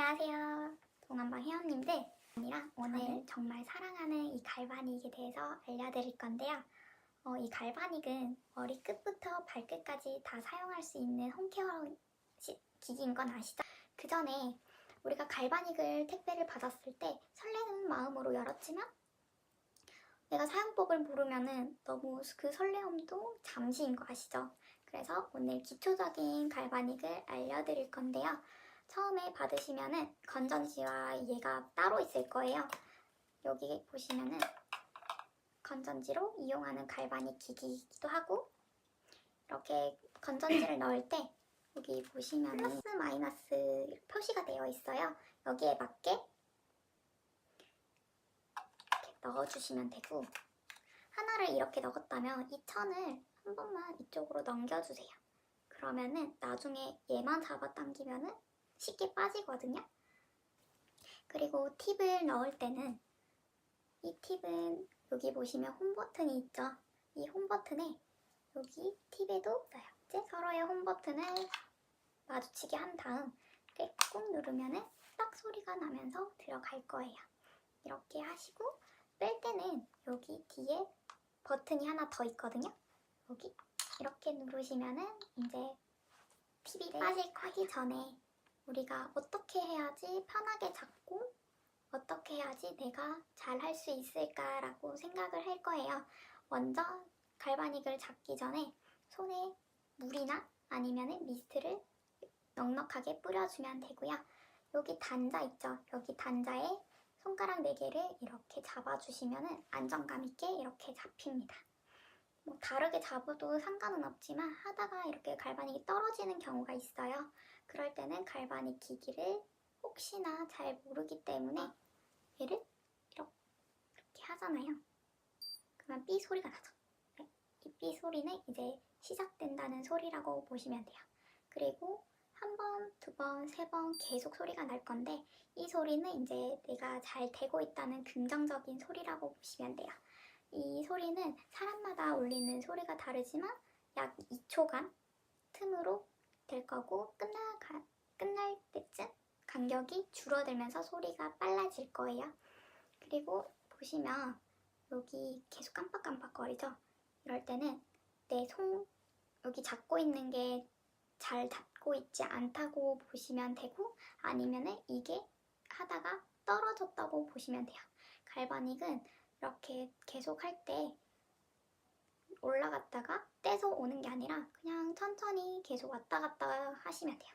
안녕하세요. 동안방 회원님들. 아니라 오늘 정말 사랑하는 이 갈바닉에 대해서 알려드릴 건데요. 어, 이 갈바닉은 머리 끝부터 발끝까지 다 사용할 수 있는 홈케어 시- 기기인 건 아시죠? 그 전에 우리가 갈바닉을 택배를 받았을 때 설레는 마음으로 열었지만 내가 사용법을 모르면은 너무 그 설레움도 잠시인 거 아시죠? 그래서 오늘 기초적인 갈바닉을 알려드릴 건데요. 처음에 받으시면은 건전지와 얘가 따로 있을 거예요. 여기 보시면은 건전지로 이용하는 갈바닉 기기이기도 하고 이렇게 건전지를 넣을 때 여기 보시면 플러스 마이너스 표시가 되어 있어요. 여기에 맞게 이렇게 넣어주시면 되고 하나를 이렇게 넣었다면 이 천을 한 번만 이쪽으로 넘겨주세요. 그러면은 나중에 얘만 잡아당기면은 쉽게 빠지거든요. 그리고 팁을 넣을 때는 이 팁은 여기 보시면 홈 버튼이 있죠. 이 홈 버튼에 여기 팁에도 넣어요. 이제 서로의 홈 버튼을 마주치게 한 다음 꾹 누르면은 딱 소리가 나면서 들어갈 거예요. 이렇게 하시고 뺄 때는 여기 뒤에 버튼이 하나 더 있거든요. 여기 이렇게 누르시면은 이제 팁이 빠질 하기 전에 우리가 어떻게 해야지 편하게 잡고 어떻게 해야지 내가 잘 할 수 있을까라고 생각을 할 거예요. 먼저 갈바닉을 잡기 전에 손에 물이나 아니면 미스트를 넉넉하게 뿌려주면 되고요. 여기 단자 있죠? 여기 단자에 손가락 4개를 이렇게 잡아주시면 안정감 있게 이렇게 잡힙니다. 뭐 다르게 잡아도 상관은 없지만 하다가 이렇게 갈바닉이 떨어지는 경우가 있어요. 그럴 때는 갈바닉 기기를 혹시나 잘 모르기 때문에 얘를 이렇게 하잖아요. 그러면 삐 소리가 나죠. 네, 이삐 소리는 이제 시작된다는 소리라고 보시면 돼요. 그리고 한 번, 두 번, 세 번 계속 소리가 날 건데 이 소리는 이제 내가 잘 되고 있다는 긍정적인 소리라고 보시면 돼요. 이 소리는 사람마다 울리는 소리가 다르지만 약 2초간 틈으로 될 거고 끝나, 가, 끝날 때쯤 간격이 줄어들면서 소리가 빨라질 거예요. 그리고 보시면 여기 계속 깜빡깜빡거리죠? 이럴 때는 내 손 여기 잡고 있는 게 잘 잡고 있지 않다고 보시면 되고 아니면은 이게 하다가 떨어졌다고 보시면 돼요. 갈바닉은 이렇게 계속 할 때 올라갔다가 떼서 오는 게 아니라 그냥 천천히 계속 왔다 갔다 하시면 돼요.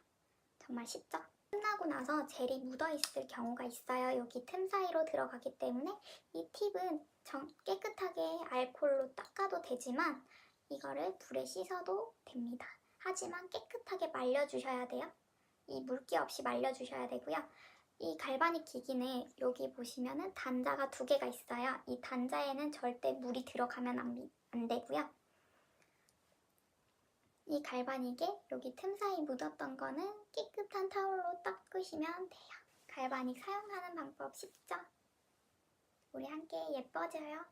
정말 쉽죠? 끝나고 나서 젤이 묻어 있을 경우가 있어요. 여기 틈 사이로 들어가기 때문에 이 팁은 정, 깨끗하게 알콜로 닦아도 되지만 이거를 불에 씻어도 됩니다. 하지만 깨끗하게 말려주셔야 돼요. 이 물기 없이 말려주셔야 되고요. 이 갈바닉 기기는 여기 보시면은 단자가 두 개가 있어요. 이 단자에는 절대 물이 들어가면 안, 미- 안 되고요. 이 갈바닉에 여기 틈 사이 묻었던 거는 깨끗한 타올로 닦으시면 돼요. 갈바닉 사용하는 방법 쉽죠? 우리 함께 예뻐져요.